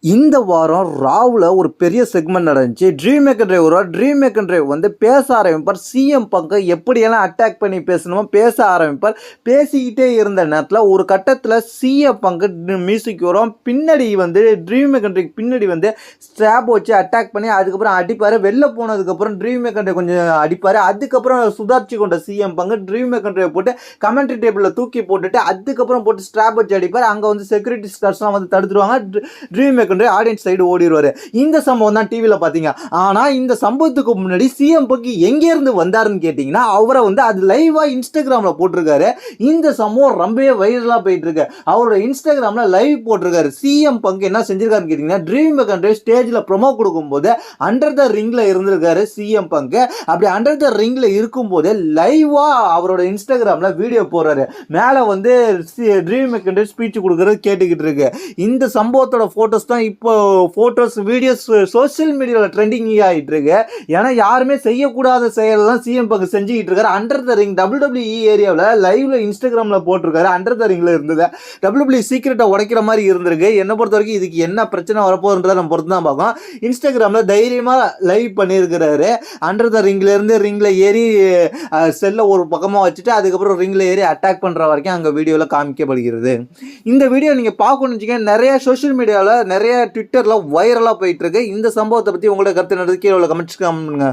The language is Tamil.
இந்த வாரம் ராவில் ஒரு பெரிய செக்மெண்ட் நடந்துச்சு. ட்ரீம் மேக்கன் டிரைவரோ ட்ரீம் மேக்கன் டிரைவ் வந்து பேச ஆரம்பிப்பார். சிஎம் பங்கை எப்படியெல்லாம் அட்டாக் பண்ணி பேசணுமோ பேச ஆரம்பிப்பார். பேசிக்கிட்டே இருந்த நேரத்தில் ஒரு கட்டத்தில் சிஎம் பங்கு மியூசிக் வரும். பின்னாடி வந்து ட்ரீம் மேக்கன் டிரைவ் பின்னாடி வந்து ஸ்ட்ராப் வச்சு அட்டாக் பண்ணி அதுக்கப்புறம் அடிப்பார். வெளில போனதுக்கப்புறம் ட்ரீம் மேக்கன் டிரைவ் கொஞ்சம் அடிப்பார். அதுக்கப்புறம் சுதாரிச்சு கொண்ட சிஎம் பங்கு ட்ரீம் மேக்கன் டிரைவ் போட்டு கமெண்ட்ரி டேபிளில் தூக்கி போட்டுட்டு அதுக்கப்புறம் போட்டு ஸ்ட்ராப் வச்சு அடிப்பார். அங்கே வந்து செக்யூரிட்டி ஸ்டார்ஸ்லாம் வந்து தடுத்துருவாங்க. ட்ரீம் மேக்கர் ஆடியன்ஸ் சைடு ஓடிடுவார் இந்த சம்பவம் தான் டிவியில் பார்த்தீங்க ஆனால் இந்த சம்பவத்துக்கு முன்னாடி சிஎம் பக்கி எங்கேருந்து வந்தாருன்னு கேட்டிங்கன்னா அவரை வந்து அது லைவாக இன்ஸ்டாகிராமில் போட்டிருக்காரு. இந்த சம்பவம் ரொம்பவே வைரலாக போயிட்டு இருக்கு அவரோட இன்ஸ்டாகிராமில் லைவ் போட்டிருக்காரு. சிஎம் பங்கு என்ன செஞ்சிருக்காருன்னு கேட்டிங்கன்னா ட்ரீம் கண்ட்ரி ஸ்டேஜில் ப்ரொமோ கொடுக்கும்போது அண்டர் த ரிங்கில் இருந்திருக்காரு சிஎம் பங்கு அப்படி அண்டர் த ரிங்கில் இருக்கும்போது லைவாக அவரோட இன்ஸ்டாகிராமில் வீடியோ போடுறாரு. மேலே வந்து ட்ரீம் கண்ட்ரி ஸ்பீச் கொடுக்குறது கேட்டுக்கிட்டு இருக்கு. இந்த சம்பவத்தோட ஃபோட்டோஸ் தான் இப்போ ஃபோட்டோஸ் வீடியோஸ் சோஷியல் மீடியாவில் ட்ரெண்டிங் ஆகிட்டு இருக்கு. ஏன்னா யாருமே செய்யக்கூடாத செயலெல்லாம் சிஎம் பங்கு செஞ்சுக்கிட்டு இருக்காரு. அண்டர் த ரிங் டபிள்யூபிள்யூஇ ஏரியாவில் லைவ்ல இன்ஸ்டாகிராமில் போட்டிருக்காரு. அண்டர் த ரிங்கில் இருந்தது. டபிள்யூபிள்யூ சீக்கிரட்டை உடைக்கிற மாதிரி இருந்திருக்கு. என்னை பொறுத்த வரைக்கும் இதுக்கு என்ன பிரச்சனை வரப்போகுன்றதை நம்ம பொறுத்து தான் பார்க்கோம் இன்ஸ்டாகிராமில் தைரியமாக லைவ் பண்ணியிருக்கிறாரு. அண்டர் த ரிங்லேருந்து ரிங்கில் ஏறி செல்லை ஒரு பக்கமாக வச்சுட்டு அதுக்கப்புறம் ரிங்கில் ஏறி அட்டாக் பண்ணுற வரைக்கும் அங்கே வீடியோவில் காமிக்கப்படுகிறது. இந்த வீடியோ நீங்கள் பார்க்கணும்னு வச்சுக்கோங்க நிறைய சோஷியல் மீடியாவில் நிறைய ட்விட்டரில் வைரலாக போயிட்டு இருக்கு. இந்த சம்பவத்தை பற்றி உங்களோட கருத்து நடந்து கீழே உள்ள கமெண்ட்ஸ் பண்ணுங்க.